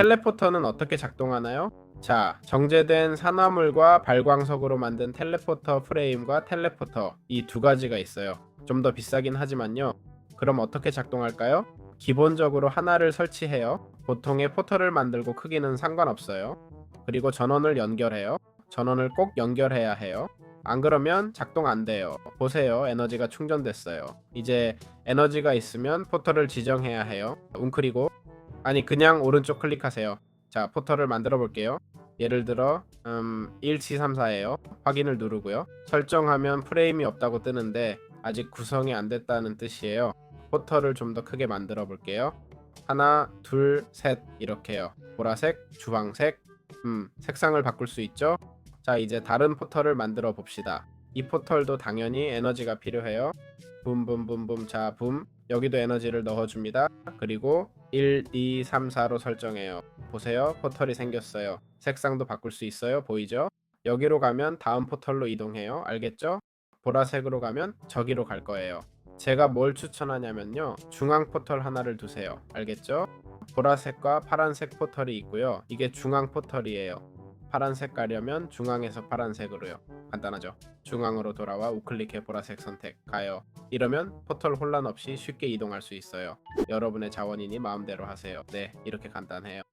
텔레포터는 어떻게 작동하나요? 자, 정제된 산화물과 발광석으로 만든 텔레포터 프레임과 텔레포터 이 두 가지가 있어요. 좀 더 비싸긴 하지만요. 그럼 어떻게 작동할까요? 기본적으로 하나를 설치해요. 보통의 포터를 만들고 크기는 상관없어요. 그리고 전원을 연결해요. 전원을 꼭 연결해야 해요. 안 그러면 작동 안 돼요. 보세요. 에너지가 충전됐어요. 이제 에너지가 있으면 포터를 지정해야 해요. 웅크리고 아니 그냥 오른쪽 클릭하세요. 자, 포터를 만들어 볼게요. 예를 들어 음, 1734예요. 확인을 누르고요. 설정하면 프레임이 없다고 뜨는데 아직 구성이 안 됐다는 뜻이에요. 포터를 좀더 크게 만들어 볼게요. 하나, 둘, 셋 이렇게요. 보라색, 주황색, 음, 색상을 바꿀 수 있죠? 자, 이제 다른 포털을 만들어 봅시다. 이 포털도 당연히 에너지가 필요해요. 붐붐붐붐 자, 붐. 여기도 에너지를 넣어 줍니다. 그리고 1, 2, 3, 4로 설정해요. 보세요. 포털이 생겼어요. 색상도 바꿀 수 있어요. 보이죠? 여기로 가면 다음 포털로 이동해요. 알겠죠? 보라색으로 가면 저기로 갈 거예요. 제가 뭘 추천하냐면요. 중앙 포털 하나를 두세요. 알겠죠? 보라색과 파란색 포털이 있고요. 이게 중앙 포털이에요. 파란색 가려면 중앙에서 파란색으로요. 간단하죠. 중앙으로 돌아와 우클릭해 보라색 선택 가요. 이러면 포털 혼란 없이 쉽게 이동할 수 있어요. 여러분의 자원이니 마음대로 하세요. 네, 이렇게 간단해요.